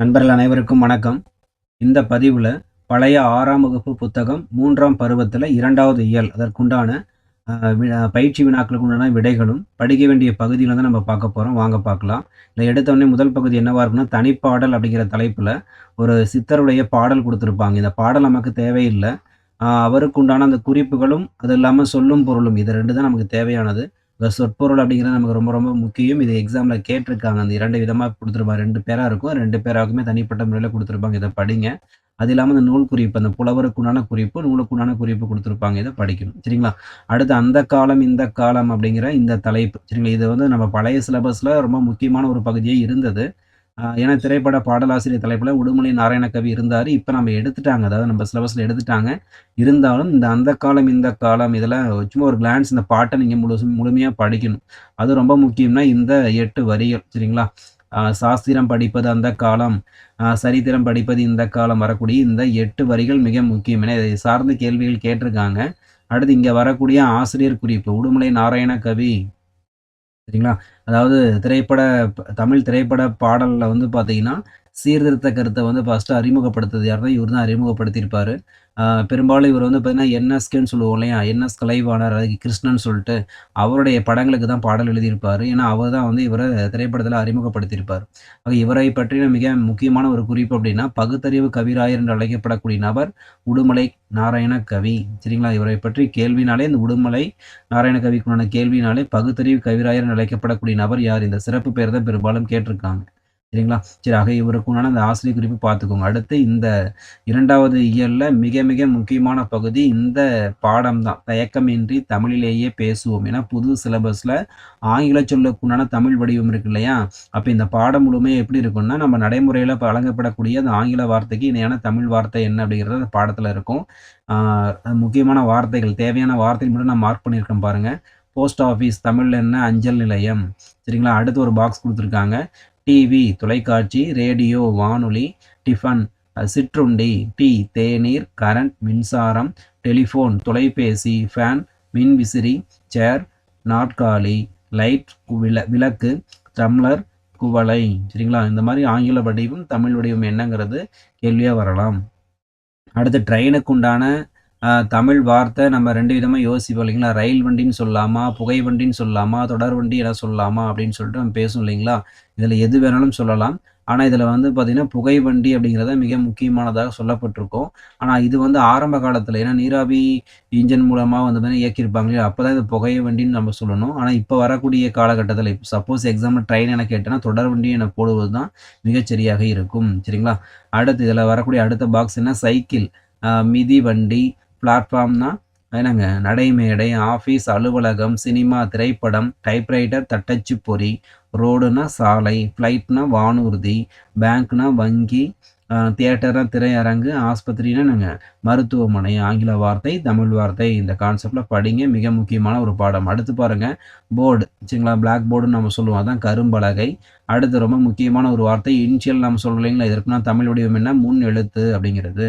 நண்பர்கள் அனைவருக்கும் வணக்கம். இந்த பதிவில் பழைய ஆறாம் வகுப்பு புத்தகம் மூன்றாம் பருவத்தில் இரண்டாவது இயல் அதற்குண்டான பயிற்சி வினாக்களுக்கு உண்டான விடைகளும் படிக்க வேண்டிய பகுதியில் வந்து நம்ம பார்க்க போகிறோம் வாங்க பார்க்கலாம். இல்லை எடுத்தவொடனே முதல் பகுதி என்னவாக இருக்குன்னா தனிப்பாடல் அப்படிங்கிற தலைப்பில் ஒரு சித்தருடைய பாடல் கொடுத்துருப்பாங்க. இந்த பாடல் நமக்கு தேவையில்லை. அவருக்கு உண்டான அந்த குறிப்புகளும் அது இல்லாமல் சொல்லும் பொருளும் இது ரெண்டு தான் நமக்கு தேவையானது. இந்த சொற்பொருள் அப்படிங்கிறது நமக்கு ரொம்ப ரொம்ப முக்கியம். இது எக்ஸாமில் கேட்டிருக்காங்க. அந்த இரண்டு விதமாக கொடுத்துருப்பாங்க ரெண்டு பேராக இருக்கும். ரெண்டு பேராக்குமே தனிப்பட்ட முறையில் கொடுத்துருப்பாங்க. இதை படிங்க. அது இல்லாமல் இந்த நூல் குறிப்பு அந்த புலவருக்குண்டான குறிப்பு நூலுக்குண்டான குறிப்பு கொடுத்துருப்பாங்க. இதை படிக்கணும். சரிங்களா? அடுத்து அந்த காலம் இந்த காலம் அப்படிங்கிற இந்த தலைப்பு. சரிங்களா? இது வந்து நம்ம பழைய சிலபஸில் ரொம்ப முக்கியமான ஒரு பகுதியே இருந்தது. ஏன்னா திரைப்பட பாடலாசிரியர் தலைப்பில் உடுமலை நாராயணகவி இருந்தார். இப்போ நம்ம எடுத்துட்டாங்க. அதாவது நம்ம சிலபஸில் எடுத்துட்டாங்க. இருந்தாலும் இந்த அந்த காலம் இந்த காலம் இதெல்லாம் சும்மா ஒரு கிளான்ஸ் இந்த பாட்டை நீங்கள் முழு முழுமையாக படிக்கணும். அது ரொம்ப முக்கியம்னா இந்த எட்டு வரிகள் சரிங்களா? சாஸ்திரம் படிப்பது அந்த காலம் சரித்திரம் படிப்பது இந்த காலம் வரக்கூடிய இந்த எட்டு வரிகள் மிக முக்கியம் என இதை சார்ந்த கேள்விகள் கேட்டிருக்காங்க. அடுத்து இங்கே வரக்கூடிய ஆசிரியர் குறிப்பு உடுமலை நாராயண கவி. சரிங்களா? அதாவது திரைப்பட தமிழ் திரைப்பட பாடலில் வந்து பார்த்தீங்கன்னா சீர்திருத்த கருத்தை வந்து ஃபஸ்ட்டு அறிமுகப்படுத்துறது யாருன்னா இவர் தான் அறிமுகப்படுத்தியிருப்பார் பெரும்பாலும் இவர் வந்து பார்த்தீங்கன்னா என்எஸ்கேன்னு சொல்லுவோம் இல்லையா? என்எஸ் கலைவாணர் அதுக்கு கிருஷ்ணன் சொல்லிட்டு அவருடைய படங்களுக்கு தான் பாடல் எழுதியிருப்பார். ஏன்னா அவர் தான் வந்து இவரை திரைப்படத்தில் அறிமுகப்படுத்தியிருப்பார். ஆக இவரை பற்றின மிக முக்கியமான ஒரு குறிப்பு அப்படின்னா பகுத்தறிவு கவிராயர் என்று அழைக்கப்படக்கூடிய நபர் உடுமலை நாராயண கவி. சரிங்களா? இவரை பற்றி கேள்வினாலே இந்த உடுமலை நாராயண கவிக்குண்டான கேள்வினாலே பகுத்தறிவு கவிராயர் என்று அழைக்கப்படக்கூடிய நபர் யார்? இந்த சிறப்பு பேர் தான் பெரும்பாலும் கேட்டிருக்காங்க. சரிங்களா? சரி ஆக இவருக்குண்டான அந்த ஆசிரியர் குறிப்பு பார்த்துக்கோங்க. அடுத்து இந்த இரண்டாவது இயலில் மிக மிக முக்கியமான பகுதி இந்த பாடம் தான். தயக்கமின்றி தமிழிலேயே பேசுவோம். ஏன்னா புது சிலபஸில் ஆங்கில சொல்லுக்குண்டான தமிழ் வடிவம் இருக்கு இல்லையா? அப்போ இந்த பாடம் முழுமையாக எப்படி இருக்கும்னா நம்ம நடைமுறையில் வழங்கப்படக்கூடிய அந்த ஆங்கில வார்த்தைக்கு இணையான தமிழ் வார்த்தை என்ன அப்படிங்கிறது அந்த பாடத்தில் இருக்கும். முக்கியமான வார்த்தைகள் தேவையான வார்த்தைகள் மட்டும் நான் மார்க் பண்ணியிருக்கேன் பாருங்கள் போஸ்ட் ஆஃபீஸ் தமிழில் என்ன அஞ்சல் நிலையம். சரிங்களா? அடுத்து ஒரு பாக்ஸ் கொடுத்துருக்காங்க. டிவி தொலைக்காட்சி ரேடியோ வானொலி டிஃபன் சிற்றுண்டி டீ தேநீர் கரண்ட் மின்சாரம் டெலிஃபோன் தொலைபேசி ஃபேன் மின்விசிறி சேர் நாற்காலி லைட் விள விளக்கு டம்ளர் குவளை. சரிங்களா? இந்த மாதிரி ஆங்கில வடிவம் தமிழ் வடிவம் என்னங்கிறது கேள்வியாக வரலாம். அடுத்து ட்ரெயினுக்கு உண்டான தமிழ் வார்த்தை நம்ம ரெண்டு விதமாக யோசிப்போம் இல்லைங்களா? ரயில் வண்டின்னு சொல்லலாமா புகை வண்டின்னு சொல்லலாமா தொடர் வண்டி என சொல்லலாமா அப்படின்னு சொல்லிட்டு நம்ம பேசும் இல்லைங்களா? இதில் எது வேணாலும் சொல்லலாம். ஆனால் இதில் வந்து பார்த்திங்கன்னா புகை வண்டி அப்படிங்கிறத மிக முக்கியமானதாக சொல்லப்பட்டிருக்கும். ஆனால் இது வந்து ஆரம்ப காலத்தில் ஏன்னா நீராவி இன்ஜின் மூலமாக வந்து பார்த்தீங்கன்னா இயக்கியிருப்பாங்க இல்லையா? அப்போ தான் இது புகை வண்டின்னு நம்ம சொல்லணும். ஆனால் இப்போ வரக்கூடிய காலகட்டத்தில் இப்போ சப்போஸ் எக்ஸாம்பிள் ட்ரெயின் என கேட்டேன்னா தொடர் வண்டி என போடுவது தான் மிகச்சரியாக இருக்கும். சரிங்களா? அடுத்து இதில் வரக்கூடிய அடுத்த பாக்ஸ் என்ன? சைக்கிள். மிதி வண்டி. பிளாட்ஃபார்ம்னா என்னங்க? நடைமேடை ஆஃபீஸ் அலுவலகம் சினிமா திரைப்படம் டைப்ரைட்டர் தட்டச்சு பொறி ரோடுனா சாலை ஃப்ளைட்னா வானூர்தி பேங்க்னா வங்கி தியேட்டர்னா திரையரங்கு ஆஸ்பத்திரினா நாங்கள் மருத்துவமனை ஆங்கில வார்த்தை தமிழ் வார்த்தை இந்த கான்செப்டில் படிங்க. மிக முக்கியமான ஒரு பாடம். அடுத்து பாருங்கள் போர்டு சரிங்களா? பிளாக் போர்டுன்னு நம்ம சொல்லுவோம். அதான் கரும்பலகை. அடுத்து ரொம்ப முக்கியமான ஒரு வார்த்தை இனிஷியல் நம்ம சொல்றோம் இல்லைங்களா? இதற்குனா தமிழ் வடிவம் என்ன? முன் எழுத்து அப்படிங்கிறது.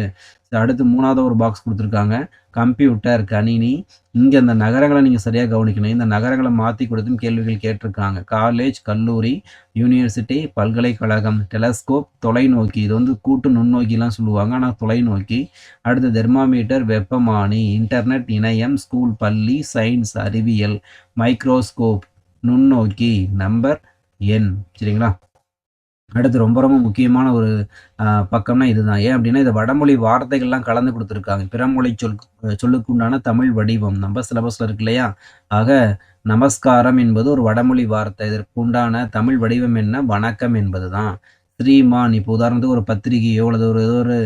அடுத்து மூணாவது ஒரு பாக்ஸ் கொடுத்துருக்காங்க. கம்ப்யூட்டர் கணினி. இங்கே அந்த நகரங்களை நீங்கள் சரியாக கவனிக்கணும். இந்த நகரங்களை மாற்றி கொடுத்தும் கேள்விகள் கேட்டிருக்காங்க. காலேஜ் கல்லூரி யூனிவர்சிட்டி பல்கலைக்கழகம் டெலஸ்கோப் தொலைநோக்கி. இது வந்து கூட்டு நுண்ணோக்கிலாம் சொல்லுவாங்க. ஆனால் தொலைநோக்கி. அடுத்து தெர்மாமீட்டர் வெப்பமானி இன்டர்நெட் இணையம் ஸ்கூல் பள்ளி சயின்ஸ் அறிவியல் மைக்ரோஸ்கோப் நுண்ணோக்கி நம்பர் எண் சரிங்களா? அடுத்து ரொம்ப ரொம்ப முக்கியமான ஒரு ஆஹ், பக்கம்னா இதுதான். ஏன் அப்படின்னா இது வடமொழி வார்த்தைகள்லாம் கலந்து கொடுத்துருக்காங்க. பிறமொழி சொல் சொல்லுக்குண்டான தமிழ் வடிவம். நம்ம சிலபஸில் இருக்கு இல்லையா? ஆக நமஸ்காரம் என்பது ஒரு வடமொழி வார்த்தை. இதற்கு உண்டான தமிழ் வடிவம் என்ன? வணக்கம் என்பது தான் ஸ்ரீமான். இப்போ உதாரணத்துக்கு ஒரு பத்திரிகையோ அல்லது ஒரு ஏதோ ஒரு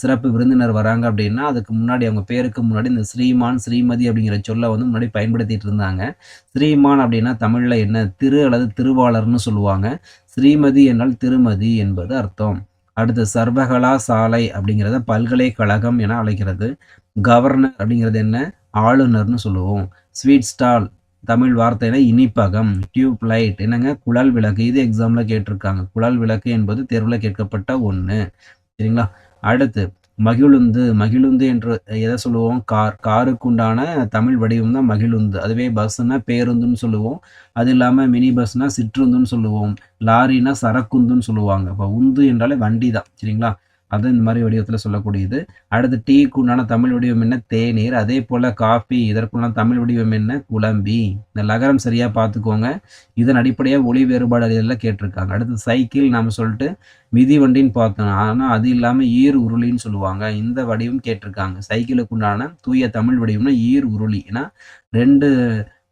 சிறப்பு விருந்தினர் வராங்க அப்படின்னா அதுக்கு முன்னாடி அவங்க பேருக்கு முன்னாடி இந்த ஸ்ரீமான் ஸ்ரீமதி அப்படிங்கிற சொல்லை வந்து முன்னாடி பயன்படுத்திட்டு இருந்தாங்க. ஸ்ரீமான் அப்படின்னா தமிழில் என்ன? திரு அல்லது திருவாளர்னு சொல்லுவாங்க. ஸ்ரீமதி என்றால் திருமதி என்பது அர்த்தம். அடுத்து சர்வகலா சாலை அப்படிங்கிறத பல்கலைக்கழகம் என அழைக்கிறது. கவர்னர் அப்படிங்கிறது என்ன? ஆளுநர்னு சொல்லுவோம். Sweet stall. தமிழ் வார்த்தையில இனிப்பகம் டியூப் லைட் என்னங்க? குழல் விளக்கு. இது எக்ஸாம்ல கேட்டிருக்காங்க. குழல் விளக்கு என்பது தேர்வில் கேட்கப்பட்ட ஒன்று சரிங்களா? அடுத்து மகிழுந்து. மகிழுந்து என்று எதை சொல்லுவோம்? கார். காருக்கு உண்டான தமிழ் வடிவம் தான் மகிழுந்து. அதுவே பஸ்ஸுனா பேருந்துன்னு சொல்லுவோம். அது இல்லாமல் மினி பஸ்னா சிற்றுந்துன்னு சொல்லுவோம். லாரினா சரக்குந்துன்னு சொல்லுவாங்க. இப்போ உந்து என்றாலே வண்டி தான் சரிங்களா? அது இந்த மாதிரி வடிவத்தில் சொல்லக்கூடியது. அடுத்து டீக்கு உண்டான தமிழ் வடிவம் என்ன? தேநீர். அதே போல் காஃபி இதற்குண்டான தமிழ் வடிவம் என்ன? குழம்பி. இந்த லகரம் சரியாக பார்த்துக்கோங்க. இதன் அடிப்படையாக ஒளி வேறுபாடு அறிதலில் கேட்டிருக்காங்க. அடுத்து சைக்கிள் நம்ம சொல்லிட்டு மிதி வண்டின்னு பார்த்தோம். ஆனால் அது இல்லாமல் ஈர் உருளின்னு சொல்லுவாங்க. இந்த வடிவம் கேட்டிருக்காங்க. சைக்கிளுக்கு உண்டான தூய தமிழ் வடிவம்னா ஈர் உருளி. ஏன்னா ரெண்டு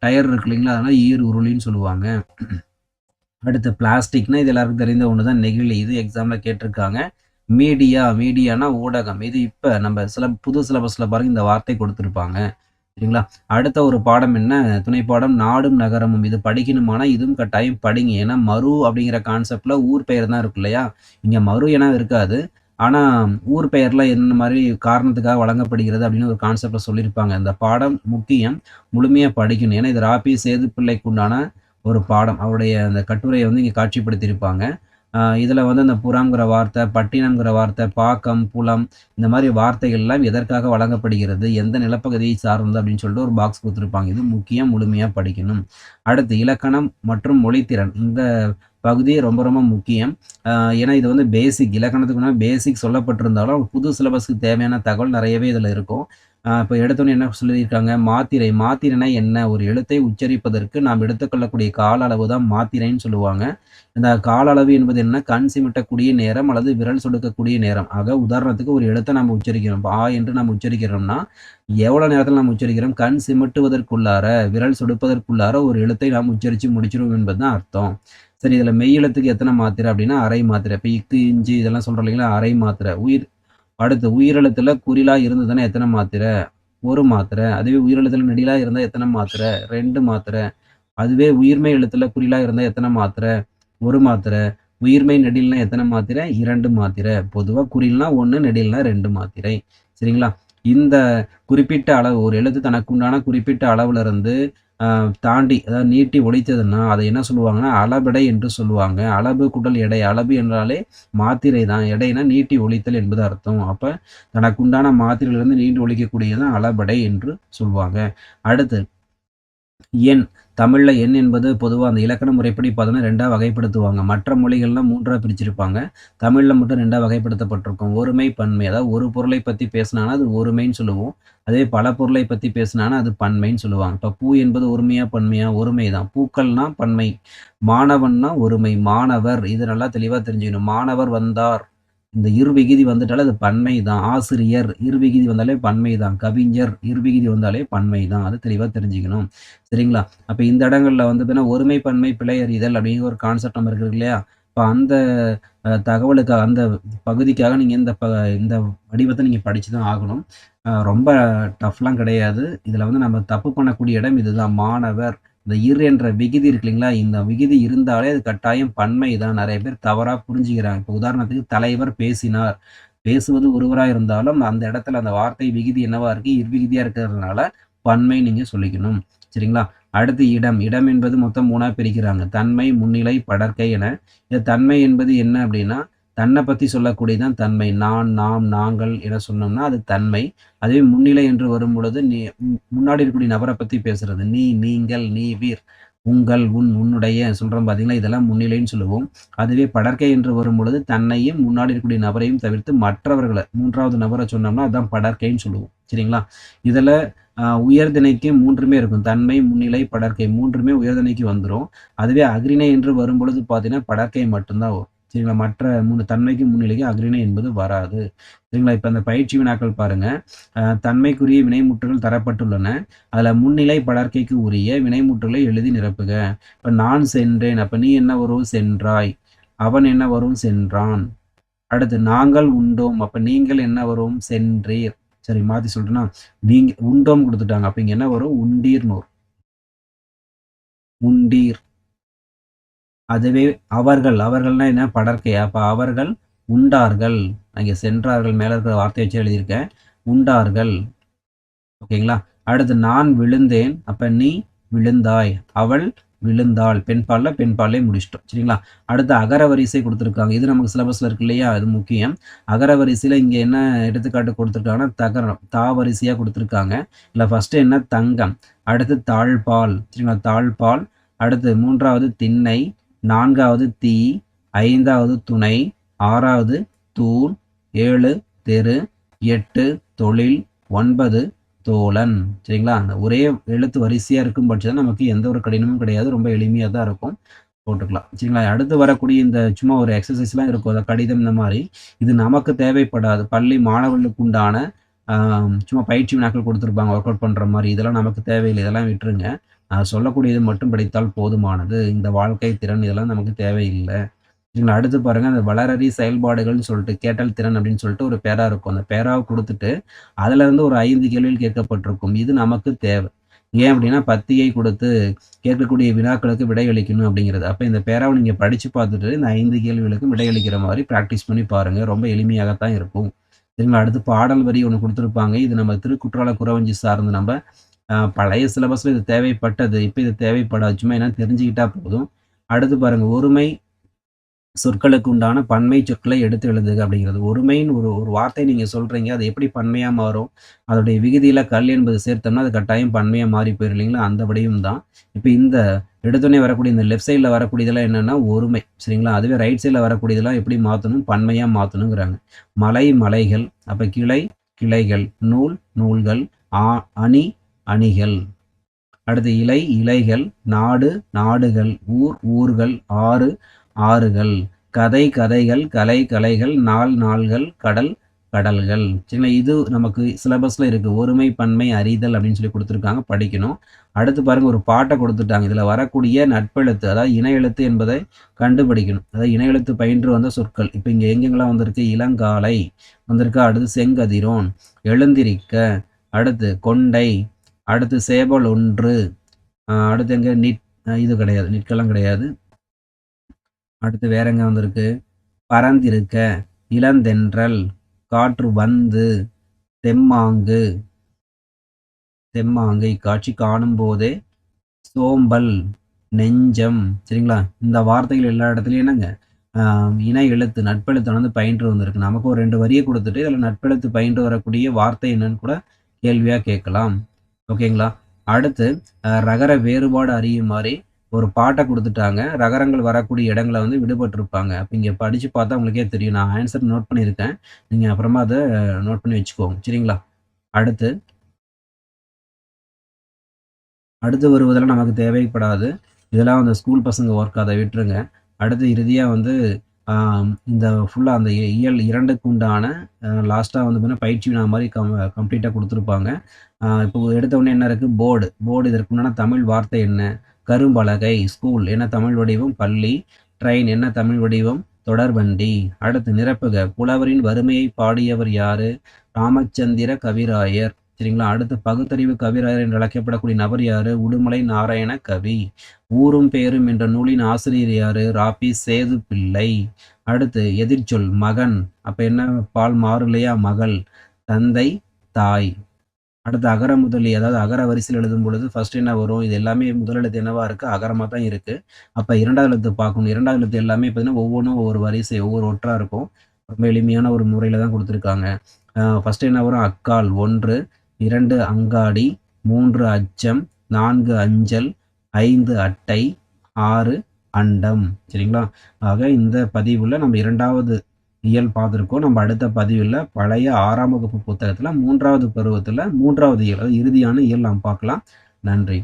டயர் இருக்கு இல்லைங்களா? அதனால் ஈர் உருளின்னு சொல்லுவாங்க. அடுத்து பிளாஸ்டிக்னா இது எல்லாருக்கும் தெரிந்த ஒன்று தான் நெகிழி. இது எக்ஸாமில் கேட்டிருக்காங்க. மீடியா மீடியானா ஊடகம். இது இப்போ நம்ம சில புது சிலபஸில் பாருங்க இந்த வார்த்தை கொடுத்துருப்பாங்க. சரிங்களா? அடுத்த ஒரு பாடம் என்ன? துணை பாடம் நாடும் நகரமும். இது படிக்கணுமானா இதுவும் கட்டாயம் படிங்க. ஏன்னா மறு அப்படிங்கிற கான்செப்டில் ஊர் பெயர் தான் இருக்கு இல்லையா? இங்கே மறு என இருக்காது. ஆனால் ஊர் பெயரில் என்ன மாதிரி காரணத்துக்காக வழங்கப்படுகிறது அப்படின்னு ஒரு கான்செப்டில் சொல்லியிருப்பாங்க. இந்த பாடம் முக்கியம் முழுமையாக படிக்கணும். ஏன்னா இது ராபி சேது பிள்ளைக்கு உண்டான ஒரு பாடம். அவருடைய அந்த கட்டுரையை வந்து இங்கே காட்சிப்படுத்தியிருப்பாங்க. இதில் வந்து இந்த புறம்ங்கிற வார்த்தை பட்டினம்ங்கிற வார்த்தை பாக்கம் புலம் இந்த மாதிரி வார்த்தைகள்லாம் எதற்காக வழங்கப்படுகிறது எந்த நிலப்பகுதியை சார்ந்தது அப்படின்னு சொல்லிட்டு ஒரு பாக்ஸ் கொடுத்துருப்பாங்க. இது முக்கியம் முழுமையாக படிக்கணும். அடுத்து இலக்கணம் மற்றும் மொழித்திறன். இந்த பகுதி ரொம்ப ரொம்ப முக்கியம். ஏன்னா இது வந்து பேசிக் இலக்கணத்துக்குனா பேசிக் சொல்லப்பட்டிருந்தாலும் புது சிலபஸ்க்கு தேவையான தகவல் நிறையவே இதில் இருக்கும். இப்போ எடுத்தோன்னே என்ன சொல்லியிருக்காங்க? மாத்திரை. மாத்திரைனா என்ன? ஒரு எழுத்தை உச்சரிப்பதற்கு நாம் எடுத்துக்கொள்ளக்கூடிய கால அளவு தான் மாத்திரைன்னு சொல்லுவாங்க. இந்த கால அளவு என்பது என்ன? கண் சிமிட்டக்கூடிய நேரம் அல்லது விரல் சொடுக்கக்கூடிய நேரம். ஆக உதாரணத்துக்கு ஒரு எழுத்தை நம்ம உச்சரிக்கிறோம். ஆ என்று நம்ம உச்சரிக்கிறோம்னா எவ்வளோ நேரத்தில் நம்ம உச்சரிக்கிறோம்? கண் சிமிட்டுவதற்குள்ளார விரல் சொடுப்பதற்குள்ளார ஒரு எழுத்தை நாம் உச்சரித்து முடிச்சிடும் என்பது தான் அர்த்தம். சரி இதில் மெய் எழுத்துக்கு எத்தனை மாத்திரை அப்படின்னா அரை மாத்திரை. இப்போ இக்கு இஞ்சி இதெல்லாம் சொல்கிறோம் இல்லைங்களா? அரை மாத்திரை. உயிர் அடுத்து உயிரெழுத்துல குறிலா இருந்ததுன்னா எத்தனை மாத்திரை? ஒரு மாத்திரை. அதுவே உயிரெழுத்துல நெடிலா இருந்தால் எத்தனை மாத்திரை? ரெண்டு மாத்திரை. அதுவே உயிர்மை எழுத்துல குறிலா இருந்தால் எத்தனை மாத்திரை? ஒரு மாத்திரை. உயிர்மை நெடில்னா எத்தனை மாத்திரை? இரண்டு மாத்திரை. பொதுவாக குறில்னா ஒன்று நெடில்னா ரெண்டு மாத்திரை. சரிங்களா? இந்த குறிப்பிட்ட அளவு ஒரு எழுத்து தனக்குண்டான குறிப்பிட்ட அளவுல இருந்து தாண்டி அதாவது நீட்டி ஒழித்ததுன்னா அதை என்ன சொல்லுவாங்கன்னா அளபெடை என்று சொல்லுவாங்க. அளவு குடல் எடை. அளவு என்றாலே மாத்திரை தான். எடைனா நீட்டி ஒழித்தல் என்பது அர்த்தம். அப்போ தனக்குண்டான மாத்திரையிலிருந்து நீட்டி ஒழிக்கக்கூடியதான் அளபடை என்று சொல்லுவாங்க. அடுத்து எண் தமிழில் எண் என்பது பொதுவாக அந்த இலக்கண முறைப்படி பார்த்தோன்னா ரெண்டாக வகைப்படுத்துவாங்க. மற்ற மொழிகள்லாம் மூன்றாக பிரிச்சிருப்பாங்க. தமிழில் மட்டும் ரெண்டாக வகைப்படுத்தப்பட்டிருக்கும். ஒருமை பன்மை. அதாவது ஒரு பொருளை பற்றி பேசினானா அது ஒருமைன்னு சொல்லுவோம். அதே பல பொருளை பற்றி பேசினானா அது பன்மைன்னு சொல்லுவாங்க. இப்போ பூ என்பது ஒருமையா பன்மையா? ஒருமை தான். பூக்கள்னா பன்மை. மாணவன்னா ஒருமை. மாணவர். இது நல்லா தெளிவாக தெரிஞ்சுக்கணும். மாணவர் வந்தார். இந்த இருவிகிதி வந்துட்டாலே அது பன்மை தான் ஆசிரியர் இருவிகிதி வந்தாலே பன்மை தான் கவிஞர் இருவிகிதி வந்தாலே பன்மை தான் அது தெளிவாக தெரிஞ்சுக்கணும். சரிங்களா? அப்போ இந்த இடங்களில் வந்து ஒருமை பன்மை பிழை அறிதல் அப்படிங்கிற ஒரு கான்செப்ட் நம்ம இருக்குது இல்லையா? இப்போ அந்த தகவலுக்காக அந்த பகுதிக்காக நீங்கள் இந்த ப இந்த வடிவத்தை நீங்கள் படித்து தான் ஆகணும் ரொம்ப டஃப்லாம் கிடையாது. இதில் வந்து நம்ம தப்பு பண்ணக்கூடிய இடம் இதுதான். மாணவர் இந்த இரு என்ற விகுதி இருக்கு இல்லைங்களா? இந்த விகுதி இருந்தாலே அது கட்டாயம் பன்மை தான். நிறைய பேர் தவறாக புரிஞ்சுக்கிறாங்க. இப்போ உதாரணத்துக்கு தலைவர் பேசினார். பேசுவது ஒருவராக இருந்தாலும் அந்த இடத்துல அந்த வார்த்தை விகுதி என்னவா இருக்கு? இர்விகுதியாக இருக்கிறதுனால பன்மை நீங்கள் சொல்லிக்கணும். சரிங்களா? அடுத்து இடம். இடம் என்பது மொத்தம் மூணாக பிரிக்கிறாங்க. தன்மை முன்னிலை படற்கை என. இந்த தன்மை என்பது என்ன அப்படின்னா தன்னை பற்றி சொல்லக்கூடியதான் தன்மை. நான் நாம் நாங்கள் என சொன்னோம்னா அது தன்மை. அதுவே முன்னிலை என்று வரும் பொழுது நீ முன்னாடி இருக்கக்கூடிய நபரை பற்றி பேசுறது. நீ நீங்கள் நீ வீர் உங்கள் உன் உன்னுடைய சொல்கிறோம் பார்த்தீங்களா இதெல்லாம் முன்னிலைன்னு சொல்லுவோம். அதுவே படற்கை என்று வரும் பொழுது தன்னையும் முன்னாடி இருக்கக்கூடிய நபரையும் தவிர்த்து மற்றவர்களை மூன்றாவது நபரை சொன்னோம்னா அதுதான் படற்கைன்னு சொல்லுவோம். சரிங்களா? இதில் உயர்திணைக்கு மூன்றுமே இருக்கும். தன்மை முன்னிலை படற்கை மூன்றுமே உயர்திணைக்கு வந்துடும் அதுவே அக்ரிணை என்று வரும் பொழுது பார்த்தீங்கன்னா படற்கை மட்டும்தான் வரும். சரிங்களா? மற்ற மூணு தன்மைக்கு முன்னிலைக்கு அக்ரிணை என்பது வராது. சரிங்களா? இப்போ அந்த பயிற்சி வினாக்கள் பாருங்க. தன்மைக்குரிய வினைமுற்றுகள் தரப்பட்டுள்ளன. அதில் முன்னிலை படற்கைக்கு உரிய வினைமுற்றுகளை எழுதி நிரப்புக. இப்போ நான் சென்றேன். அப்போ நீ என்ன வரும்? சென்றாய். அவன் என்ன வரும்? சென்றான். அடுத்து நாங்கள் உண்டோம். அப்போ நீங்கள் என்ன வரும்? சென்றீர். சரி மாற்றி சொல்கிறேன்னா நீங்கள் உண்டோம் கொடுத்துட்டாங்க. அப்போ இங்கே என்ன வரும்? உண்டீர்னு உண்டீர். அதுவே அவர்கள் அவர்கள்னா என்ன? படற்கையா? அப்போ அவர்கள் உண்டார்கள். அங்கே சென்றார்கள். மேலே இருக்கிற வார்த்தை வச்சு எழுதியிருக்கேன். உண்டார்கள். ஓகேங்களா? அடுத்து நான் விழுந்தேன். அப்போ நீ விழுந்தாய். அவள் விழுந்தாள். பெண்பாலில் பெண்பாலே முடிச்சிட்டோம். சரிங்களா? அடுத்து அகர வரிசை கொடுத்துருக்காங்க. இது நமக்கு சிலபஸில் இருக்கு இல்லையா? அது முக்கியம். அகர வரிசையில் இங்கே என்ன எடுத்துக்காட்டு கொடுத்துருக்காங்கன்னா தகரம் தா வரிசையாக கொடுத்துருக்காங்க. இல்லை ஃபஸ்ட்டு என்ன? தங்கம். அடுத்து தாழ்பால். சரிங்களா? தாழ்பால். அடுத்து மூன்றாவது திண்ணை. நான்காவது தீ ஐந்தாவது துணை ஆறாவது தூண் ஏழு தெரு எட்டு தொழில் ஒன்பது தோழன். சரிங்களா? அந்த ஒரே எழுத்து வரிசையாக இருக்கும் பட்சத்தில் நமக்கு எந்த ஒரு கடினமும் கிடையாது. ரொம்ப எளிமையாக தான் இருக்கும். போட்டுக்கலாம். சரிங்களா? அடுத்து வரக்கூடிய இந்த சும்மா ஒரு எக்ஸசைஸ்லாம் இருக்கும். அந்த கடிதம் இந்த மாதிரி. இது நமக்கு தேவைப்படாது. பள்ளி மாணவர்களுக்கு உண்டான சும்மா பயிற்சி வினாக்கள் கொடுத்துருப்பாங்க. ஒர்க் அவுட் பண்ணுற மாதிரி. இதெல்லாம் நமக்கு தேவையில்லை. இதெல்லாம் விட்டுருங்க. சொல்லக்கூடியது மட்டும் படித்தால் போதுமானது. இந்த வாழ்க்கை திறன் இதெல்லாம் நமக்கு தேவையில்லை. நீங்கள் அடுத்து பாருங்கள் அந்த வளரறி செயல்பாடுகள்னு சொல்லிட்டு கேட்டல் திறன் அப்படின்னு சொல்லிட்டு ஒரு பேரா இருக்கும். அந்த பேராவை கொடுத்துட்டு அதுலேருந்து ஒரு ஐந்து கேள்வியில் கேட்கப்பட்டிருக்கும். இது நமக்கு தேவை. ஏன் அப்படின்னா பத்தியை கொடுத்து கேட்கக்கூடிய வினாக்களுக்கு விடையளிக்கணும் அப்படிங்கிறது. அப்போ இந்த பேராவை நீங்கள் படித்து பார்த்துட்டு இந்த ஐந்து கேள்விகளுக்கும் விடையளிக்கிற மாதிரி ப்ராக்டிஸ் பண்ணி பாருங்கள் ரொம்ப எளிமையாகத்தான் இருக்கும். சரிங்களா? அடுத்து பாடல் வரி ஒன்று கொடுத்துருப்பாங்க. இது நம்ம திருக்குற்றால குறவஞ்சி சார்ந்து நம்ம பழைய சிலபஸில் இது தேவைப்பட்டது இப்போ இது தேவைப்படாது சும்மா என்ன தெரிஞ்சுக்கிட்டா போதும். அடுத்து பாருங்கள் ஒருமை சொற்களுக்கு உண்டான பன்மை சொற்களை எடுத்து எழுதுக அப்படிங்கிறது. ஒருமைன்னு ஒரு ஒரு வார்த்தை நீங்கள் சொல்கிறீங்க அது எப்படி பன்மையாக மாறும்? அதோடைய விகுதியில் கல் என்பது சேர்த்தோம்னா அது கட்டாயம் பன்மையாக மாறி போயிடும் இல்லைங்களா? அந்த தான். இப்போ இந்த எடுத்தோடனே வரக்கூடிய இந்த லெஃப்ட் சைடில் வரக்கூடியதெல்லாம் என்னென்னா ஒருமை சரிங்களா? அதுவே ரைட் சைடில் வரக்கூடியதெல்லாம் எப்படி மாற்றணும்? பன்மையாக மாற்றணுங்கிறாங்க. மலை மலைகள் அப்போ கிளை கிளைகள் நூல் நூல்கள் ஆ அணி அணிகள். அடுத்து இலை இலைகள் நாடு நாடுகள் ஊர் ஊர்கள் ஆறு ஆறுகள். கதை கதைகள் கலை கலைகள் நாள் நாள்கள் கடல் கடல்கள். சரிங்களா இது நமக்கு சிலபஸில் இருக்குது ஒருமை பன்மை அறிதல் அப்படின்னு சொல்லி கொடுத்துருக்காங்க. படிக்கணும். அடுத்து பாருங்கள் ஒரு பாட்டை கொடுத்துட்டாங்க. இதில் வரக்கூடிய நட்பெழுத்து அதாவது இன எழுத்து என்பதை கண்டுபிடிக்கணும். அதாவது இன எழுத்து பயின்று வந்த சொற்கள். இப்போ இங்கே எங்கெங்கெல்லாம் வந்திருக்கு? இளங்காலை. வந்திருக்கு. அடுத்து செங்கதிரோன். எழுந்திரிக்க. அடுத்து கொண்டை. அடுத்து சேவல் ஒன்று. அடுத்து எங்கே நிட் இது கிடையாது நிற்கெல்லாம் கிடையாது. அடுத்து வேற எங்க வந்திருக்கு? பறந்திருக்க இளந்தென்றல் காற்று வந்து தெம்மாங்கு. தெம்மாங்கு இக்காட்சி காணும் போதே சோம்பல் நெஞ்சம். சரிங்களா? இந்த வார்த்தைகள் எல்லா இடத்துலையும் என்னங்க? இன எழுத்து நட்பெழுத்து வந்து பயின்று வந்திருக்கு. நமக்கு ஒரு ரெண்டு வரியை கொடுத்துட்டு இதில் நட்பெழுத்து பயின்று வரக்கூடிய வார்த்தை என்னன்னு கூட கேள்வியாக கேட்கலாம். ஓகேங்களா அடுத்து ரகர வேறுபாடு அறியும் மாதிரி ஒரு பாட்டை கொடுத்துட்டாங்க. ரகரங்கள் வரக்கூடிய இடங்களை வந்து விடுபட்டிருப்பாங்க. அப்போ இங்கே படித்து பார்த்தா உங்களுக்கே தெரியும். நான் ஆன்சர் நோட் பண்ணியிருக்கேன். நீங்கள் அப்புறமா அதை நோட் பண்ணி வச்சுக்கோங்க. சரிங்களா? அடுத்து அடுத்து வருவதெல்லாம் நமக்கு தேவைப்படாது. இதெல்லாம் அந்த ஸ்கூல் பசங்க ஒர்க் அதை விட்டுருங்க. அடுத்து இறுதியாக வந்து இந்த ஃபுல்லாக அந்த இயல் இரண்டுக்கு உண்டான லாஸ்ட்டாக வந்து பார்த்தீங்கன்னா பயிற்சி வினா மாதிரி கம் கம்ப்ளீட்டாக கொடுத்துருப்பாங்க. இப்போ எடுத்த உடனே என்ன இருக்குது போர்டு போர்டு இதற்கு உண்டான தமிழ் வார்த்தை என்ன? கரும்பலகை ஸ்கூல் என்ன தமிழ் வடிவம்? பள்ளி. ட்ரெயின் என்ன தமிழ் வடிவம்? தொடர்வண்டி. அடுத்து நிரப்புக. புலவரின் வறுமையை பாடியவர் யாரு? ராமச்சந்திர கவிராயர். சரிங்களா? அடுத்து பகுத்தறிவு கவிராயர் என்று அழைக்கப்படக்கூடிய நபர் யாரு? உடுமலை நாராயண கவி. ஊரும் பேரும் என்ற நூலின் ஆசிரியர் யாரு? ராபி சேது பிள்ளை அடுத்து எதிர்ச்சொல் மகன். அப்ப என்ன? பால் மாறுலையா மகள். தந்தை தாய். அடுத்து அகர முதலி. அதாவது அகர வரிசையில் எழுதும் பொழுது ஃபர்ஸ்ட் என்ன வரும்? இது எல்லாமே முதலெழுத்து என்னவா இருக்குது அகரமாக தான் இருக்குது அப்போ இரண்டாவது எழுத்து பார்க்கணும். இரண்டாவது எழுத்து எல்லாமே பார்த்தீங்கன்னா ஒவ்வொன்றும் ஒவ்வொரு வரிசை ஒவ்வொரு ஒற்றாக இருக்கும். ரொம்ப எளிமையான ஒரு முறையில் தான் கொடுத்துருக்காங்க. ஃபஸ்ட்டு என்ன வரும்? அக்கால். ஒன்று. இரண்டு அங்காடி மூன்று அச்சம் நான்கு அஞ்சல் ஐந்து அட்டை ஆறு அண்டம். சரிங்களா? ஆக இந்த பதிவில் நம்ம இரண்டாவது இயல் பார்த்துருக்கோம். நம்ம அடுத்த பதிவில் பழைய ஆறாம் வகுப்பு புத்தகத்தில் மூன்றாவது பருவத்தில் மூன்றாவது இயல் அதாவது இறுதியான இயல் நாம் பார்க்கலாம். நன்றி.